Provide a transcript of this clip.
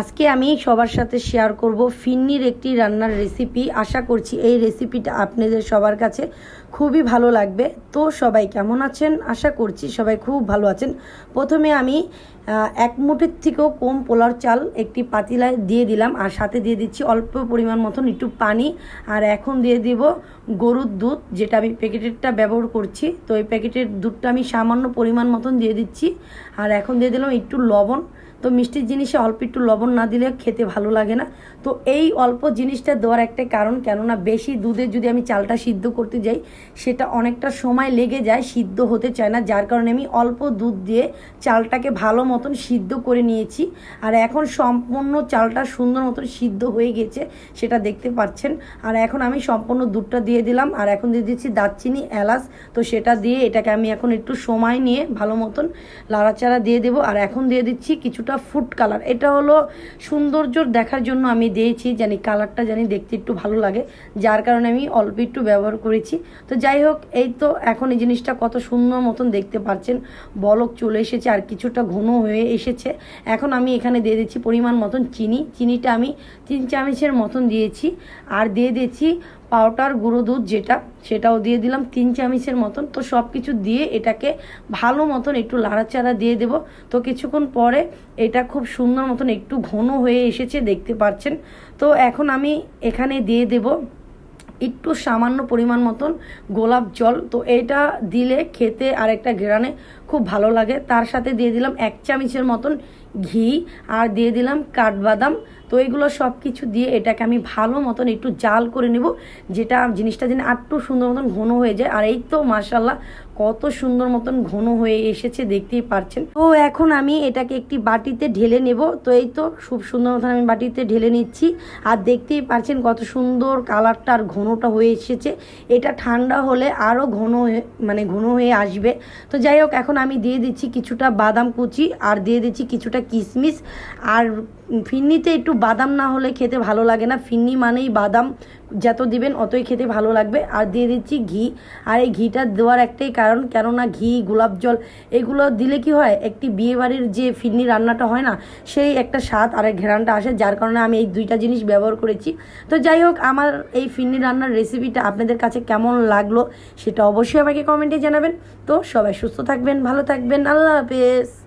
আজকে আমি সবার সাথে শেয়ার করব ফিন্নির একটি রান্নার রেসিপি আশা করছি এই রেসিপিটা আপনাদের সবার কাছে খুবই ভালো লাগবে। তো সবাই কেমন আছেন? আশা করছি সবাই খুব ভালো আছেন। প্রথমে আমি এক মুঠের থেকেও কম পোলার চাল একটি পাতিলায় দিয়ে দিলাম আর সাথে দিয়ে দিচ্ছি অল্প পরিমাণ মতন একটু পানি। আর এখন দিয়ে দিব গরুর দুধ, যেটা আমি প্যাকেটেরটা ব্যবহার করছি। তো এই প্যাকেটের দুধটা আমি সামান্য পরিমাণ মতন দিয়ে দিচ্ছি। আর এখন দিয়ে দিলাম একটু লবণ। তো মিষ্টির জিনিসে অল্প একটু লবণ না দিলে খেতে ভালো লাগে না। তো এই অল্প জিনিসটা দেওয়ার একটা কারণ, কেননা বেশি দুধে যদি আমি চালটা সিদ্ধ করতে যাই, সেটা অনেকটা সময় লেগে যায়, সিদ্ধ হতে চায় না। যার কারণে আমি অল্প দুধ দিয়ে চালটাকে ভালো মতন সিদ্ধ করে নিয়েছি। আর এখন সম্পূর্ণ চালটা সুন্দর মতন সিদ্ধ হয়ে গেছে, সেটা দেখতে পাচ্ছেন। আর এখন আমি সম্পূর্ণ দুধটা দিয়ে দিলাম। আর এখন দিয়ে দিচ্ছি দারচিনি, এলাচ। তো সেটা দিয়ে এটাকে আমি এখন একটু সময় নিয়ে ভালো মতন লাড়াচাড়া দিয়ে দেবো। আর এখন দিয়ে দিচ্ছি কিছুটা ফুড কালার এটা হলো সৌন্দর্যর দেখার জন্য আমি দিয়েছি, জানি কালারটা জানি দেখতে একটু ভালো লাগে, যার কারণে আমি অল্প একটু ব্যবহার করেছি। তো যাই হোক, এই তো এখন এই জিনিসটা কত সুন্দর মতন দেখতে পাচ্ছেন। বলক চলে এসেছে আর কিছুটা ঘন হয়ে এসেছে। এখন আমি এখানে দিয়ে দিচ্ছি পরিমাণ মতন চিনি। চিনিটা আমি তিন চামচের মতন দিয়েছি। আর দিয়ে দিয়েছি পাউডার, গুঁড়ো দুধ যেটা, সেটাও দিয়ে দিলাম তিন চামিচের মতন। তো সব কিছু দিয়ে এটাকে ভালো মতন একটু লাড়াচাড়া দিয়ে দেব। তো কিছুক্ষণ পরে এটা খুব সুন্দর মতন একটু ঘন হয়ে এসেছে, দেখতে পাচ্ছেন। তো এখন আমি এখানে দিয়ে দেব একটু সামান্য পরিমাণ মতন গোলাপ জল। তো এটা দিলে খেতে আর একটা ঘেরানে খুব ভালো লাগে। তার সাথে দিয়ে দিলাম এক চামচের মতন ঘি আর দিয়ে দিলাম কাঠবাদাম। তো এগুলো সব কিছু দিয়ে এটাকে আমি ভালো মতন একটু জাল করে নেব, যেটা জিনিসটা যেন আটটু সুন্দর মতন ঘন হয়ে যায়। আর এই তো মার্শাল্লাহ কত সুন্দর মতন ঘন হয়ে এসেছে, দেখতেই পারছেন। তো এখন আমি এটাকে একটি বাটিতে ঢেলে নেব। তো এই তো খুব সুন্দর মতন আমি বাটিতে ঢেলে নিচ্ছি। আর দেখতেই পারছেন কত সুন্দর কালারটা আর ঘনটা হয়ে এসেছে। এটা ঠান্ডা হলে আরও ঘন হয়ে মানে ঘন হয়ে আসবে। তো যাই হোক, এখন আমি দিয়ে দিচ্ছি কিছুটা বাদাম কুচি, আর দিয়ে দিচ্ছি কিছুটা কিশমিশ আর ফিন্নিতে একটু বাদাম না হলে খেতে ভালো লাগে না। ফিন্নি মানেই বাদাম। যত দিবেন অতই খেতে ভালো লাগবে। আর দিয়ে দিচ্ছি ঘি। আর এই ঘিটা দেওয়ার একটাই কারণ, কেননা ঘি, গোলাপ জল, এগুলো দিলে কি হয়, একটি বিয়ে বাড়ির যে ফিন্নি রান্নাটা হয় না, সেই একটা স্বাদ আর ঘেরানটা আসে, যার কারণে আমি এই দুইটা জিনিস ব্যবহার করেছি। তো যাই হোক, আমার এই ফিন্নি রান্নার রেসিপিটা আপনাদের কাছে কেমন লাগল, সেটা অবশ্যই আমাকে কমেন্টে জানাবেন। তো সবাই সুস্থ থাকবেন, ভালো থাকবেন। আল্লাহ হাফেজ।